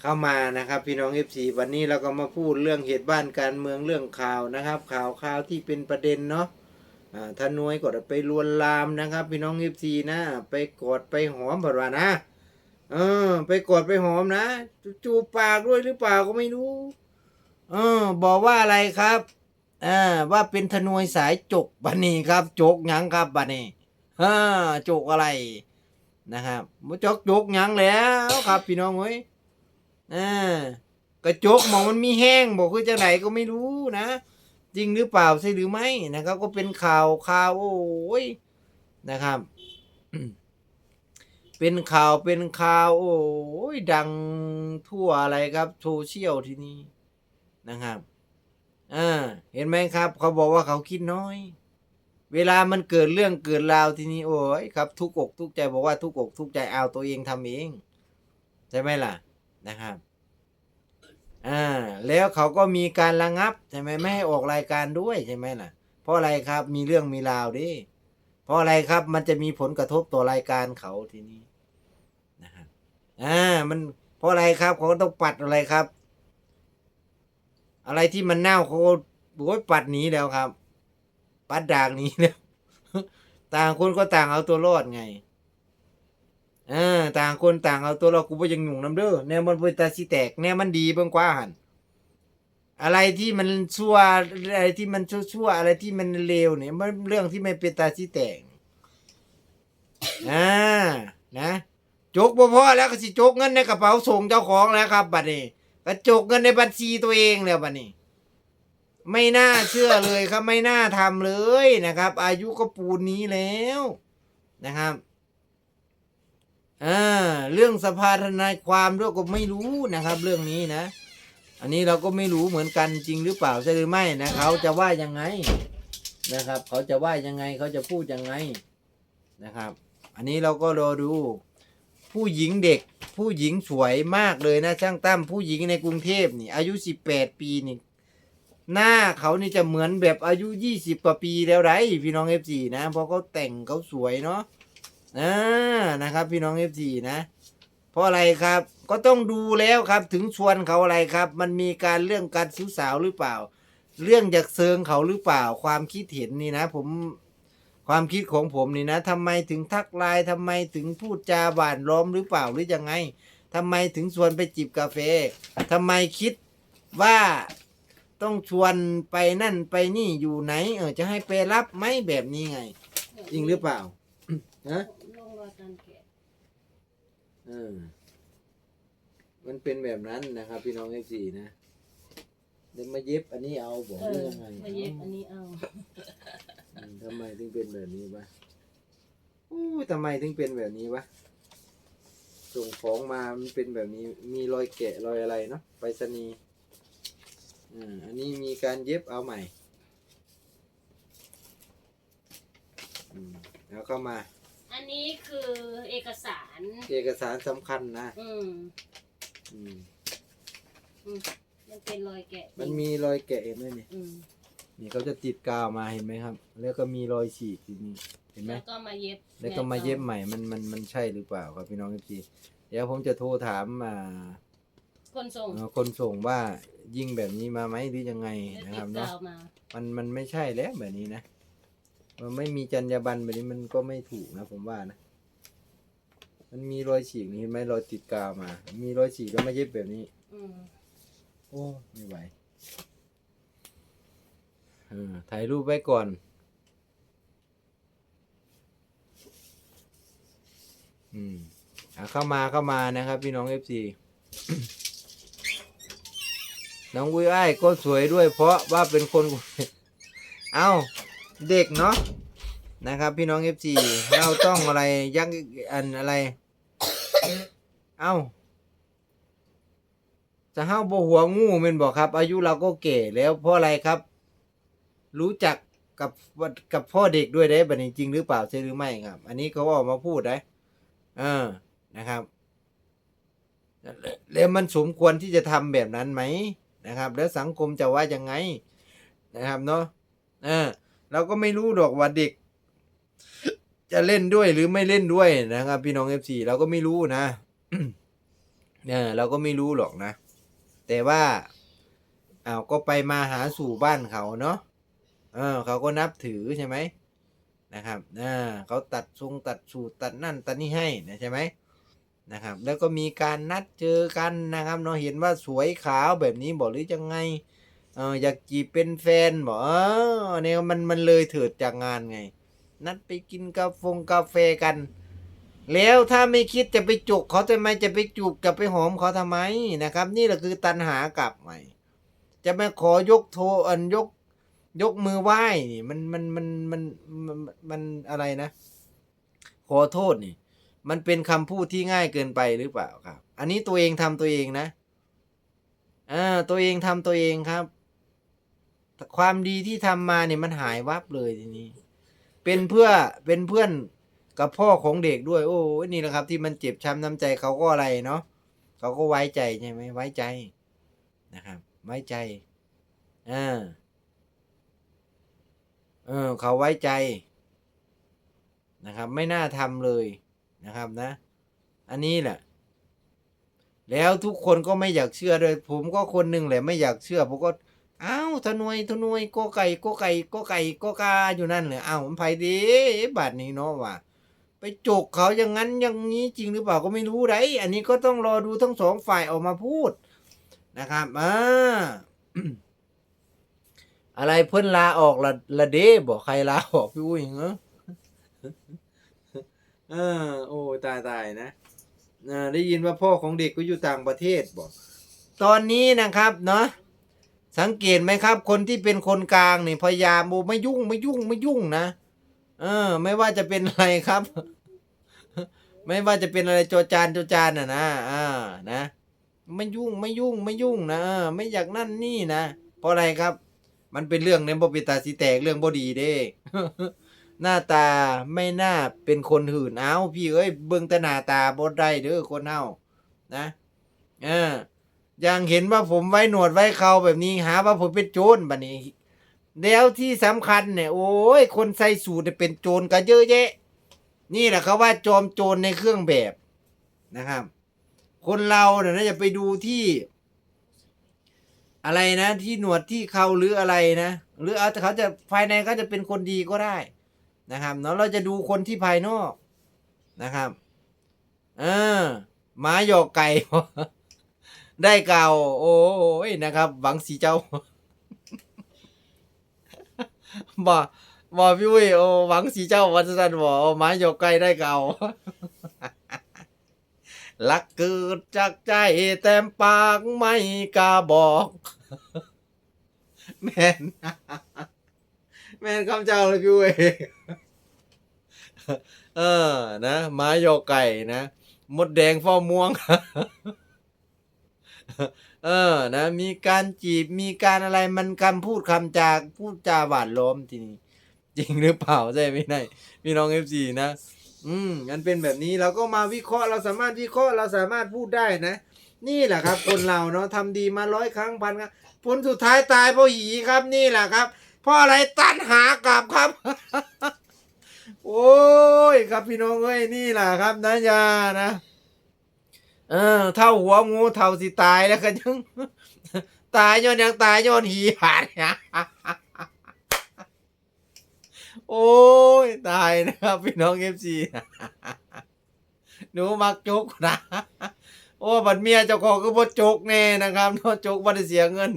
เข้ามานะครับ พี่น้องเอฟซีวันนี้เราก็มาพูดเรื่องเหตุบ้านการเมืองเรื่องข่าวนะครับ ข่าวข่าวที่เป็นประเด็นเนาะอ่าถ้านวยก็ไปลวนลามนะครับ พี่น้องเอฟซีนะไปกดไปหอมแบบว่านะเออ ไปกดไปหอมนะจูบปากด้วยหรือเปล่าก็ไม่รู้เออ บอกว่าอะไรครับอ่าว่าเป็นทนวยสายจกบันนี้ครับ จกหยังครับบันนี้ฮ่าจกอะไรนะครับมาจกจกหยังแล้วครับ พี่น้องเอ้ย อ่ากระจกมองมันมีแห้งบอกคือจังไหนก็ไม่รู้นะ จริงหรือเปล่าใช่หรือไม่นะครับ ก็เป็นข่าวข่าวโอ้ยนะครับ เป็นข่าวเป็นข่าว โอ้ยดังทั่วอะไรครับโซเชียลทีนี้นะครับอ่าเห็นไหมครับ เขาบอกว่าเขาคิดน้อย เวลามันเกิดเรื่องเกิดราวทีนี้โอ้ยครับ ทุกอกทุกใจบอกว่าทุกอกทุกใจเอาตัวเองทำเอง ใช่ไหมล่ะนะครับ อ่าแล้วเขาก็มีการระงับใช่ไหมไม่ให้ออกรายการด้วยใช่ไหมล่ะ เพราะอะไรครับมีเรื่องมีราวดิเพราะอะไรครับมันจะมีผลกระทบต่อรายการเขาทีนี้นะครับอ่ามันเพราะอะไรครับเขาก็ต้องปัดอะไรครับ อะไรที่มันเน่าเขาโอ้ยปัดหนีแล้วครับ ปัดด่างหนี้แล้วต่างคนก็ต่างเอาตัวรอดไง เออต่างคนต่างเอาตัวเรากูบ่ยังหยุ่งน้ำเด้อแนวมันเป็นตาสิแตกแนวมันดีเบิ่งกว่าหันอะไรที่มันชั่วอะไรที่มันชั่วๆอะไรที่มันเลวเนี่ยมันเรื่องที่ไม่เป็นตาสิแตกอ่านะจกบ่พอแล้วก็สิจกเงินในกระเป๋าส่งเจ้าของแล้วครับบัดนี้ก็จกเงินในบัญชีตัวเองแล้วบัดนี้ ไม่น่าเชื่อเลยครับไม่น่าทำเลยนะครับ อายุก็ปูนนี้แล้วนะครับ อ่าเรื่องสภาทนายความด้วยก็ไม่รู้นะครับ เรื่องนี้นะ อันนี้เราก็ไม่รู้เหมือนกันจริงหรือเปล่าใช่หรือไม่นะเขาจะว่ายังไงนะครับ เขาจะว่ายังไงเขาจะพูดยังไงนะครับ อันนี้เราก็รอดู ผู้หญิงเด็ก ผู้หญิงสวยมากเลยนะช่างตั้มผู้หญิงในกรุงเทพนี่อายุสิบแปดปีนี่หน้าเขานี่จะเหมือนแบบอายุยี่สิบกว่าปีแล้วไรพี่น้องเอฟซีนะเพราะเขาแต่งเขาสวยเนาะ อ่านะครับ พี่น้องเอฟซีนะ เพราะอะไรครับ ก็ต้องดูแล้วครับ ถึงชวนเขาอะไรครับ มันมีการเรื่องการซื้อสาวหรือเปล่า เรื่องจากเซิงเขาหรือเปล่า ความคิดเห็นนี่นะ ผมความคิดของผมนี่นะทำไมถึงทักไลน์ทำไมถึงพูดจาหวานล้อมหรือเปล่าหรือยังไงทำไมถึงชวนไปจิบกาแฟทำไมคิดว่าต้องชวนไปนั่นไปนี่อยู่ไหน เออจะให้ไปรับไหมแบบนี้ไง จริงหรือเปล่าฮะ ลงรอยการแกะเออ มันเป็นแบบนั้นนะครับ พี่น้องเอฟซีนะเดี๋ยวมาเย็บอันนี้เอาบอกเอได้อยังไงมาเย็บอันนี้เอา อืมทำไมถึงเป็นแบบนี้วะอู้ยทำไมถึงเป็นแบบนี้วะส่งของมามันเป็นแบบนี้ มีรอยแกะรอยอะไรเนาะไปรษณีย์อ่าอันนี้มีการเย็บเอาใหม่อืมแล้วเข้ามา อันนี้คือเอกสาร เอกสารสำคัญนะอืมอืมมันเป็นรอยแกะมันมีรอยแกะเห็นไหมเนี่ยอืมนี่เขาจะติดกาวมาเห็นไหมครับ แล้วก็มีรอยฉีกทีนี้เห็นไหมแล้วก็มาเย็บแล้วก็มาเย็บใหม่มันมันมันใช่หรือเปล่าครับพี่น้องพี่เดี๋ยวผมจะโทรถามอ่าคนส่งเอ่อคนส่งว่ายิงแบบนี้มาไหมหรือยังไงแล้วนะคติรับดเนาะกาวมา มันมันไม่ใช่แล้วแบบนี้นะ มันไม่มีจรรยาบรรณแบบนี้มันก็ไม่ถูกนะผมว่านะ มันมีรอยฉีกนี่เห็นไหมรอยติดกาวมา มีรอยฉีกแล้วมาเย็บแบบนี้ อืมโอ้ไม่ไหวเออถ่ายรูปไว้ก่อน อืมอะเข้ามาเข้ามานะครับ พี่น้องเอฟซีน้องวุ้ยอ้ายก็สวยด้วยเพราะว่าเป็นคน เอ้า เด็กเนาะนะครับ พี่น้องเอฟซีเราต้องอะไรยักอันอะไร เอ้าจะเฮาบหัวงูม่นบอกครับ อายุเราก็เก่แล้วเพราะอะไรครับ รู้จักกับกับพ่อเด็กด้วยได้บันจริงหรือเปล่าใช่หรือไม่ครับ อันนี้เขาออกมาพูดได้เออนะครับ แล้วมันสมควรที่จะทำแบบนั้นไหมนะครับ แล้วสังคมจะว่ายังไงนะครับเนาะเออ เราก็ไม่รู้ดอกว่าเด็ก จะเล่นด้วยหรือไม่เล่นด้วยนะครับ พี่น้องเอฟซีเราก็ไม่รู้นะเออเราก็ไม่รู้หรอกนะ แต่ว่าอ้าวก็ไปมาหาสู่บ้านเขาเนาะเออเขาก็นับถือใช่ไหมนะครับอ่าเขาตัดทรงตัดสูตรตัดนั่นตัดนี่ให้นะใช่ไหมนะครับ แล้วก็มีการนัดเจอกันนะครับ เนาะเห็นว่าสวยขาวแบบนี้บอกหรือยังไง เอออยากจีบเป็นแฟนบอกเออเนี่ยมันมันเลยเถิดจากงานไง นัดไปกินกาแฟงกาแฟกัน แล้วถ้าไม่คิดจะไปจุกเขาทำไมจะไปจูบจะไปหอมเขาทำไมนะครับ นี่แหละคือตันหากลับใหม่จะมาขอยกโทอันยกยกมือไหว้นี่มันมันมันมันมันมันอะไรนะ ขอโทษนี่ มันเป็นคำพูดที่ง่ายเกินไปหรือเปล่าครับ อันนี้ตัวเองทำตัวเองนะอ่าตัวเองทำตัวเองครับ ความดีที่ทำมาเนี่ยมันหายวับเลยทีนี้ เป็นเพื่อเป็นเพื่อนกับพ่อของเด็กด้วย โอ้นี่แหละครับ ที่มันเจ็บช้ำน้ำใจเขาก็อะไรเนาะเขาก็ไว้ใจใช่ไหมไว้ใจนะครับ ไว้ใจอ่าเออเขาไว้ใจนะครับ ไม่น่าทำเลยนะครับนะ อันนี้แหละแล้วทุกคนก็ไม่อยากเชื่อเลยผมก็คนหนึ่งแหละไม่อยากเชื่อผมก็ อ้าวทนวยทนวยก็ไก่ก็ไก่ก็ไก่ก็กาอยู่นั่นเลยอ้าวมันไผดีบัดนี้เนาะว่าไปจกเขาอย่างนั้นอย่างนี้จริงหรือเปล่าก็ไม่รู้ไรอันนี้ก็ต้องรอดูทั้งสองฝ่ายออกมาพูดนะครับอ่าอะไรเพิ่นลาออกละละเด้บอกใครลาออกพี่อุ้ยเหรอเออโอ้ตายตายนะอ่าได้ยินว่าพ่อของเด็กก็อยู่ต่างประเทศบอก ตอนนี้นะครับเนาะ สังเกตไหมครับ คนที่เป็นคนกลางนี่พยายามโอ้ไม่ยุ่งไม่ยุ่งไม่ยุ่งนะ เออ ไม่ว่าจะเป็นอะไรครับ ไม่ว่าจะเป็นอะไรโจจานโจจานน่ะนะอ่านะไม่ยุ่งไม่ยุ่งไม่ยุ่งนะไม่อยากนั่นนี่นะเพราะอะไรครับ มันเป็นเรื่องในบ่เป็นตาสีแตกเรื่องบ่ดีเด้หน้าตาไม่น่าเป็นคนหื่นเอาพี่เอ้ยเบิ่งแต่หน้าตาบ่ได้เด้อคนเฮานะ เออ ยังเห็นว่าผมไว้หนวดไว้เขาแบบนี้หาว่าผมเป็นโจรบัดนี้ แล้วที่สำคัญเนี่ย โอ้ย คนใส่สูทเนี่ยเป็นโจรกันเยอะแยะ นี่แหละเขาว่าจอมโจรในเครื่องแบบนะครับ คนเราเนี่ยนะจะไปดูที่ อะไรนะ ที่หนวดที่เขาหรืออะไรนะหรือเอาเขาจะภายในเขาจะเป็นคนดีก็ได้นะครับเนาะเราจะดูคนที่ภายนอกนะครับ เออหมาหยอกไก่ ได้เก่า โอ้ยนะครับหวังสีเจ้าบ่บ่พี่อุ้ยโอ้หวังสีเจ้าวันสันบ่โอ้หมาหยกไก่ได้เก่าลักเกิดจากใจแต้มปากไม่กล้าบอก แม่น แม่นคำเจ้าเลยพี่อุ้ยเออ นะหมาหยอกไก่นะ มดแดงเฝ้าม่วง เออนะ มีการจีบมีการอะไรมันคำพูดคำจากพูดจาหวานล้อมทีนี้จริงหรือเปล่าใช่ไหมนายพี่น้องเอฟซีนะ อืมมันเป็นแบบนี้เราก็มาวิเคราะห์เราสามารถวิเคราะห์เราสามารถพูดได้นะ นี่แหละครับ คนเราเนาะทำดีมาร้อยครั้งพันครั้งผลสุดท้ายตายเพราะหีครับนี่แหละครับเพราะอะไรตันหากลับครับ โอ้ยครับพี่น้องเอ้ยนี่แหละครับนะยานะ เออเท่าหัวงูเท่าสิตายแล้วก็ยังตายย้อนยังตายย้อนหีผ่านโอ้ยตายนะครับพี่น้องเอฟซีหนูมักจกนะโอ้บัดเมียเจ้าของก็บ่จกแน่นะครับเนาะจกบ่ได้เสียเงิน